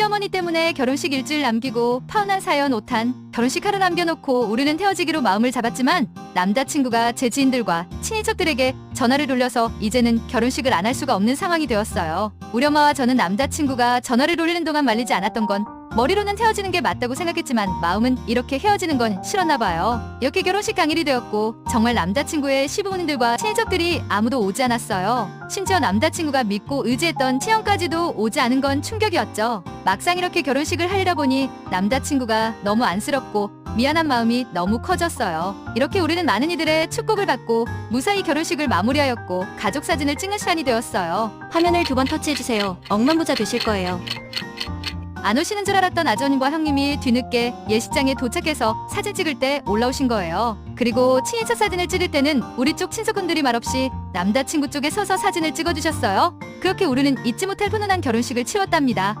시어머니 때문에 결혼식 일주일 남기고 파혼한 사연 오탄 결혼식 하루 남겨놓고 우리는 헤어지기로 마음을 잡았지만 남자친구가 제 지인들과 친인척들에게 전화를 돌려서 이제는 결혼식을 안 할 수가 없는 상황이 되었어요. 우리 엄마와 저는 남자친구가 전화를 돌리는 동안 말리지 않았던 건 머리로는 헤어지는 게 맞다고 생각했지만 마음은 이렇게 헤어지는 건 싫었나 봐요. 이렇게 결혼식 당일이 되었고 정말 남자친구의 시부모님들과 친인척들이 아무도 오지 않았어요. 심지어 남자친구가 믿고 의지했던 친형까지도 오지 않은 건 충격이었죠. 막상 이렇게 결혼식을 하려다 보니 남자친구가 너무 안쓰럽고 미안한 마음이 너무 커졌어요. 이렇게 우리는 많은 이들의 축복을 받고 무사히 결혼식을 마무리하였고 가족 사진을 찍는 시간이 되었어요. 화면을 두 번 터치해주세요. 억만부자 되실 거예요. 안 오시는 줄 알았던 아버님과 형님이 뒤늦게 예식장에 도착해서 사진 찍을 때 올라오신 거예요. 그리고 친인척 사진을 찍을 때는 우리 쪽 친척분들이 말없이 남자친구 쪽에 서서 사진을 찍어주셨어요. 그렇게 우리는 잊지 못할 훈훈한 결혼식을 치렀답니다.